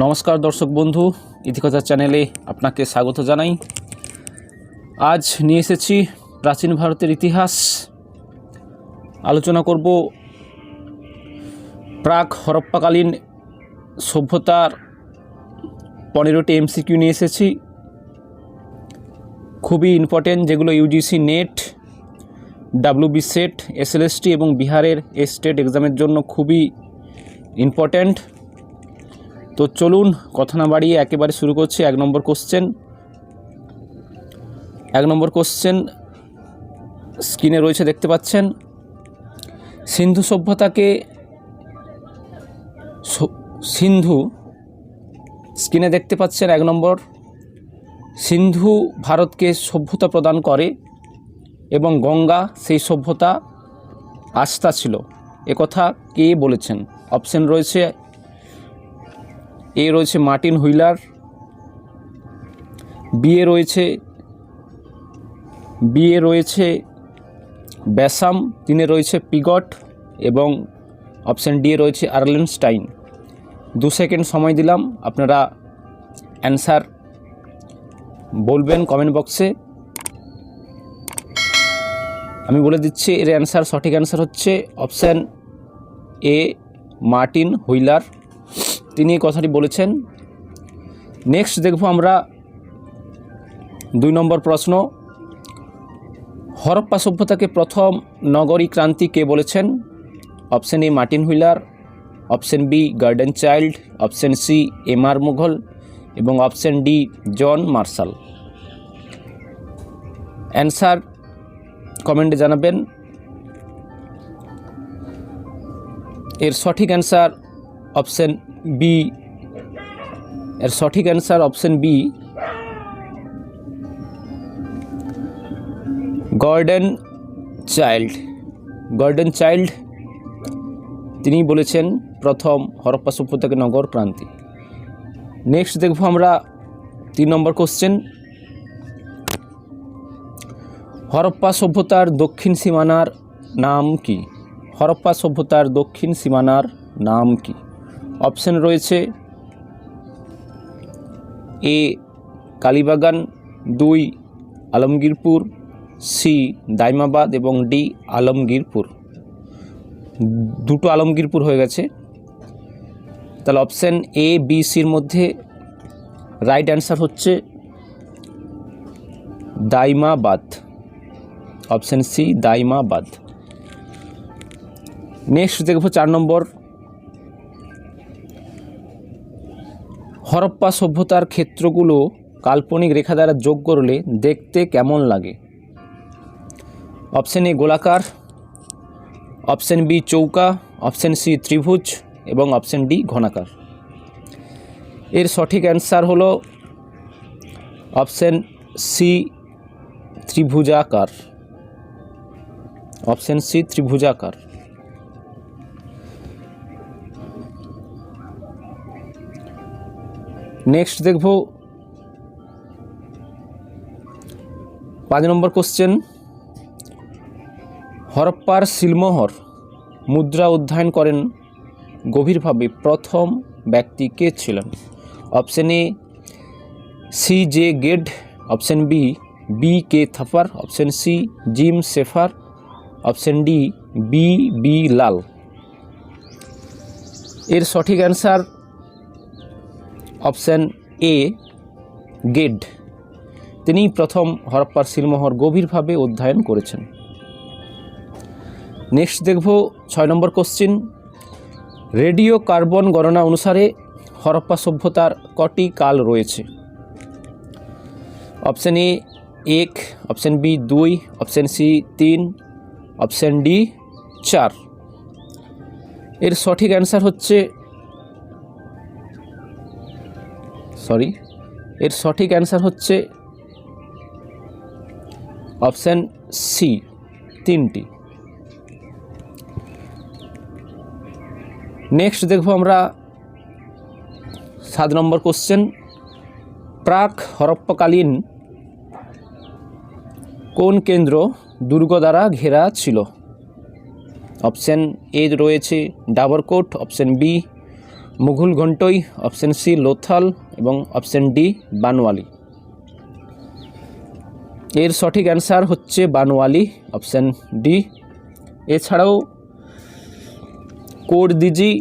নমস্কার দর্শক বন্ধু ইতিকথা চ্যানেলে আপনাকে স্বাগত জানাই। আজ নিয়ে এসেছি প্রাচীন ভারতের ইতিহাস। আলোচনা করব প্রাক হরপ্পাকালীন সভ্যতার। পনেরোটি এমসিকিউ নিয়ে এসেছি। খুবই ইম্পর্টেন্ট যেগুলো UGC NET WB SET SLST এবং বিহারের স্টেট এক্সামের জন্য খুবই ইম্পর্ট্যান্ট তো চলুন, কথা না বাড়িয়ে একেবারে শুরু করছি এক নম্বর কোশ্চেন এক নম্বর কোশ্চেন স্ক্রিনে রয়েছে, দেখতে পাচ্ছেন? সিন্ধু সভ্যতাকে সিন্ধু স্ক্রিনে দেখতে পাচ্ছেন এক নম্বর। সিন্ধু ভারতকে সভ্যতা প্রদান করে এবং গঙ্গা সেই সভ্যতা আস্থা ছিল। একথা কে বলেছেন? অপশন রয়েছে এ রয়েছে মার্টিন হুইলার বিয়ে রয়েছে বিয়ে রয়েছে ব্যাসাম, তিনে রয়েছে পিগট এবং অপশান ডি রয়েছে আর্লেনস্টাইন। দু সেকেন্ড সময় দিলাম, আপনারা অ্যান্সার বলবেন কমেন্ট বক্সে। আমি বলে দিচ্ছি, এর অ্যান্সার সঠিক অ্যান্সার হচ্ছে অপশান এ, মার্টিন হুইলার। তিনি এই কথাটি বলেছেন নেক্সট দেখব আমরা দুই নম্বর প্রশ্ন। হরপ্পা সভ্যতাকে প্রথম নগরী ক্রান্তি কে বলেছেন? Option A Martin Wheeler. Option B Gordon Childe. Option C M R Mughal. এবং option D John Marshall. Answer কমেন্টে জানাবেন। এর সঠিক অ্যান্সার অপশন বি এর সঠিক answer option B Gordon Childe Gordon Childe তিনি বলেছেন, প্রথম হরপ্পা সভ্যতাকে নগর ক্রান্তি। নেক্সট দেখব আমরা তিন নম্বর কোশ্চেন হরপ্পা সভ্যতার দক্ষিণ সীমানার নাম কি? হরপ্পা সভ্যতার দক্ষিণ সীমানার নাম কি? অপশন রয়েছে এ, কালীবাগান, দুই, আলমগীরপুর, সি, দাইমাবাদ এবং ডি, আলমগীরপুর। দুটো আলমগীরপুর হয়ে গেছে। তাহলে অপশান এ, বি সির মধ্যে রাইট অ্যান্সার হচ্ছে Daimabad. Option C, Daimabad. Next দেখব চার নম্বর হরপ্পা সভ্যতার ক্ষেত্রগুলো কাল্পনিক রেখা দ্বারা যোগ করলে দেখতে কেমন লাগে? অপশন এ গোলাকার, অপশন বি চৌকা, অপশন সি ত্রিভুজ এবং অপশন ডি ঘনাকার। এর সঠিক অ্যান্সার হলো অপশন সি ত্রিভুজাকার। অপশন সি ত্রিভুজাকার। নেক্সট দেখব পাঁচ নম্বর কোশ্চেন হরপ্পার সিলমোহর মুদ্রা অধ্যয়ন করেন গভীরভাবে। প্রথম ব্যক্তি কে ছিলেন? Option A C J Gadd option B B K Thapar option C Jim Shaffer option D B B Lal এর সঠিক অ্যান্সার অপশান এ, গেড। তিনি প্রথম হরপ্পার সিলমোহর গভীরভাবে অধ্যয়ন করেছেন। নেক্সট দেখব ছয় নম্বর কোশ্চিন। রেডিও কার্বন গণনা অনুসারে হরপ্পা সভ্যতার কটি কাল রয়েছে? অপশান এ, এক, অপশান বি, দুই, অপশান সি, তিন, অপশান ডি, চার। এর সঠিক অ্যান্সার হচ্ছে সরি এর সঠিক অ্যান্সার হচ্ছে অপশান সি তিনটি। নেক্সট দেখব আমরা সাত নম্বর কোশ্চেন প্রাক হরপ্পকালীন কোন কেন্দ্র দুর্গ দ্বারা ঘেরা ছিল? অপশান এ রয়েছে Dabarkot option B Mughal Ghundai option C Lothal এবং অপশন ডি বানওয়ালি। এর সঠিক অ্যান্সার হচ্ছে বানওয়ালি অপশন ডি এছাড়াও কোট দিজি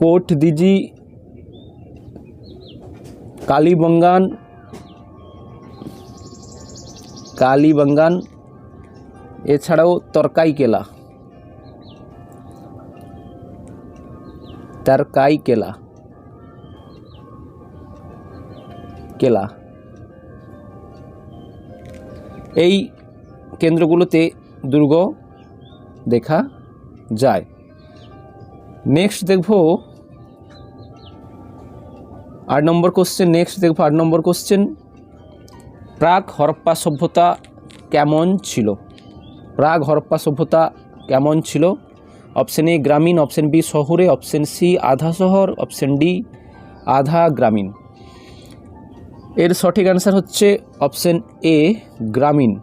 কোট দিজি কালীবঙ্গান কালীবঙ্গান। এছাড়াও তরকাই কেলা তরকাই কেলা? কেলা। এই কেন্দ্রগুলোতে দুর্গ দেখা যায়। নেক্সট দেখব আট নম্বর কোশ্চেন নেক্সট দেখব আট নম্বর কোশ্চেন প্রাক হরপ্পা সভ্যতা কেমন ছিল? প্রাগ হরপ্পা সভ্যতা কেমন ছিল? অপশন এ গ্রামীণ, অপশন বি শহরে, অপশন সি আধা শহর, অপশন ডি আধা গ্রামীণ। এর সঠিক অ্যান্সার হচ্ছে অপশন এ গ্রামীণ।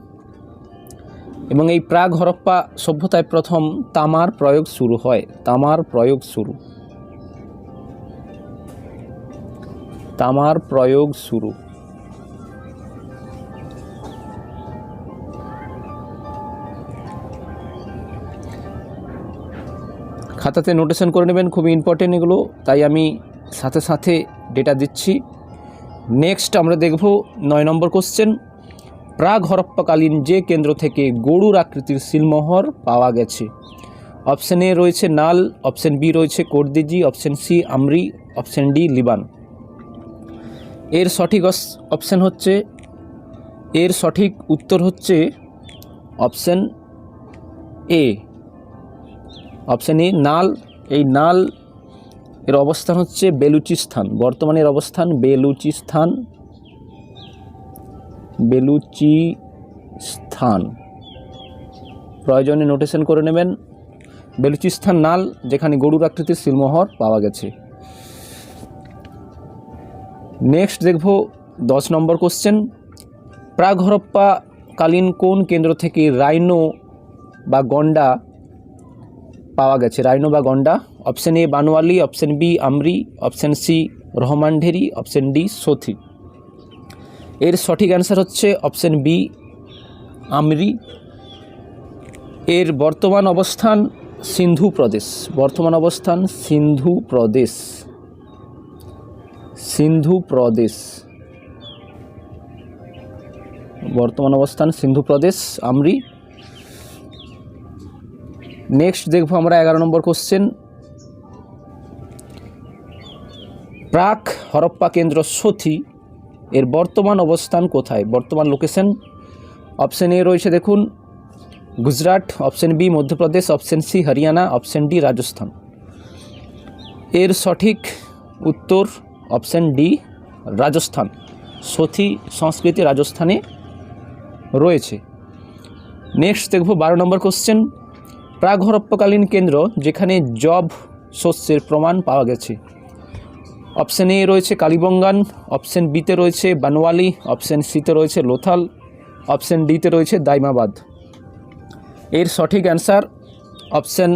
এবং এই প্রাগ হরপ্পা সভ্যতায় প্রথম তামার প্রয়োগ শুরু হয়। তামার প্রয়োগ শুরু। তামার প্রয়োগ শুরু। খাতাতে নোটেশন করে নেবেন, খুবই ইম্পর্টেন্ট এগুলো। তাই আমি সাথে সাথে ডেটা দিচ্ছি। নেক্সট আমরা দেখব নয় নম্বর কোশ্চেন প্রাগ হরপ্পাকালীন যে কেন্দ্র থেকে গরুর আকৃতির সিলমোহর পাওয়া গেছে। অপশন এ রয়েছে নাল অপশন বি রয়েছে Kotdiji option C Amri option D লিবান। এর সঠিক অপশন হচ্ছে, এর সঠিক উত্তর হচ্ছে অপশন এ অপশন এ, নাল। এই নাল এর অবস্থান হচ্ছে বেলুচিস্তান বর্তমানে এর অবস্থান বেলুচিস্তান বেলুচিস্তান প্রয়োজনে নোটেশন করে নেবেন। বেলুচিস্তান নাল, যেখানে গরুর আকৃতির সিলমোহর পাওয়া গেছে। নেক্সট দেখব দশ নম্বর কোশ্চেন প্রাগ হরপ্পা কালীন কোন কেন্দ্র থেকে রাইনো বা গন্ডা পাওয়া গেছে। রাইনো বা গন্ডা, option A Banawali, option B Amri, option C Rehman Dheri, option D Sothi. এর সঠিক অ্যান্সার হচ্ছে অপশন বি আমরি। এর বর্তমান অবস্থান সিন্ধু প্রদেশ। বর্তমান অবস্থান সিন্ধু প্রদেশ। সিন্ধু প্রদেশ। বর্তমান অবস্থান সিন্ধু প্রদেশ, আমরি। নেক্সট দেখব আমরা এগারো নম্বর কোশ্চেন প্রাক হরপ্পা কেন্দ্র সথি এর বর্তমান অবস্থান কোথায়? বর্তমান লোকেশন অপশন এ রয়েছে দেখুন, Gujarat option B Madhya Pradesh option C Haryana option D Rajasthan. এর সঠিক উত্তর অপশন ডি রাজস্থান। সথি সংস্কৃতি রাজস্থানে রয়েছে। নেক্সট দেখব বারো নম্বর কোশ্চেন প্রাগ হরপ্পকালীন কেন্দ্র যেখানে জব শস্যের প্রমাণ পাওয়া গেছে। অপশন এ রয়েছে কালীবঙ্গান, অপশন বিতে রয়েছে বানওয়ালি, অপশন সিতে রয়েছে লোথাল, অপশন ডিতে রয়েছে দাইমাবাদ। এর সঠিক অ্যান্সার অপশন,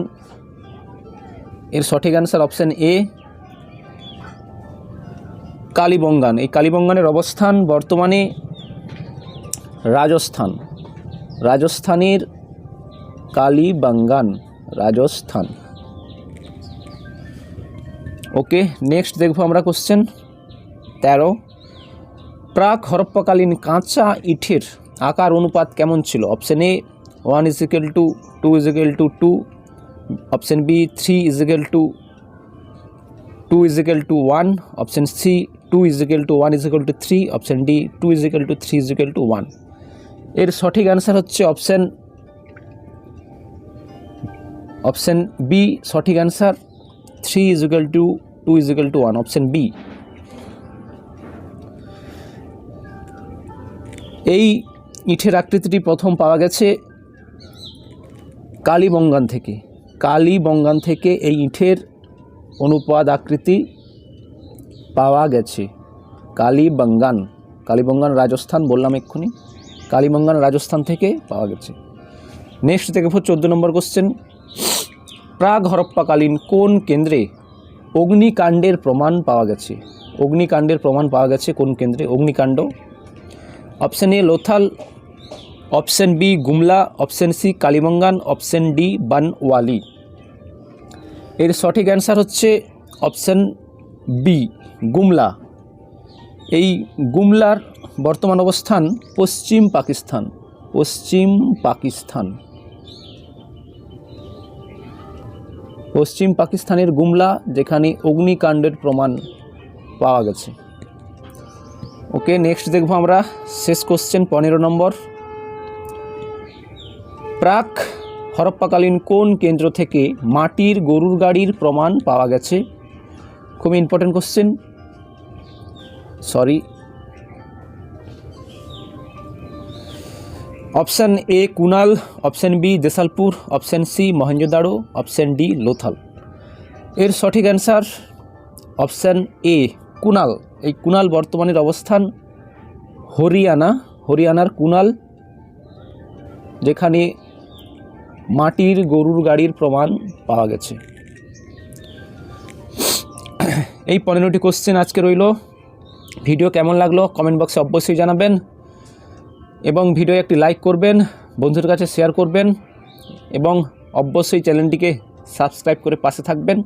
এর সঠিক অ্যান্সার অপশন এ কালীবঙ্গান। এই কালীবঙ্গানের অবস্থান বর্তমানে রাজস্থান। রাজস্থানের কালীবাঙ্গান, রাজস্থান। ওকে নেক্সট দেখব আমরা কোশ্চেন তেরো। প্রাক হরপ্পাকালীন কাঁচা ইটের আকার অনুপাত কেমন ছিল? Option A one equal two two equal two two option B three equal two two equal two one option C two equal two one equal two three option D two equal two three equal two ওয়ানের সঠিক answer হচ্ছে option option B সঠিক answer three equal two two equal two one option B এই ইটের আকৃতিটি প্রথম পাওয়া গেছে কালীবঙ্গান থেকে। কালীবঙ্গান থেকে এই ইটের অনুপাত আকৃতি পাওয়া গেছে। কালীবঙ্গান। কালীবঙ্গান রাজস্থান, বললাম এক্ষুনি। কালীবঙ্গান রাজস্থান থেকে পাওয়া গেছে। নেক্সট থেকে দেখে চোদ্দ নম্বর কোশ্চেন প্রাগ হরপ্পাকালীন কোন কেন্দ্রে অগ্নিকাণ্ডের প্রমাণ পাওয়া গেছে? অগ্নিকাণ্ডের প্রমাণ পাওয়া গেছে কোন কেন্দ্রে? অগ্নিকাণ্ড? Option A, Lothal. Option B, Gumla. Option C, Kalibangan. Option D, Banawali. এর সঠিক অ্যান্সার হচ্ছে অপশন বি, গুমলা। এই গুমলার বর্তমান অবস্থান পশ্চিম পাকিস্তান। পশ্চিম পাকিস্তান। পশ্চিম পাকিস্তানের গুমলা, যেখানে অগ্নিকাণ্ডের প্রমাণ পাওয়া গেছে। ওকে নেক্সট দেখব আমরা। শেষ কোশ্চেন পনেরো নম্বর। প্রাক হরপ্পাকালীন কোন কেন্দ্র থেকে মাটির গরুর গাড়ির প্রমাণ পাওয়া গেছে? খুব important question sorry option A Kunal, option B Desalpur option C Mohenjodaro option D Lothal. এর সঠিক অ্যান্সার অপশান এ কুনাল। এই কুনাল বর্তমানের অবস্থান হরিয়ানা, হরিয়ানার কুনাল, যেখানে মাটির গরুর গাড়ির প্রমাণ পাওয়া গেছে। এই পনেরোটি কোশ্চেন আজকে রইল। ভিডিও কেমন লাগল? কমেন্ট বক্সে অবশ্যই জানাবেন। এবং ভিডিও একটি লাইক করবেন, বন্ধুদের কাছে শেয়ার করবেন এবং অবশ্যই চ্যানেলটিকে সাবস্ক্রাইব করে পাশে থাকবেন।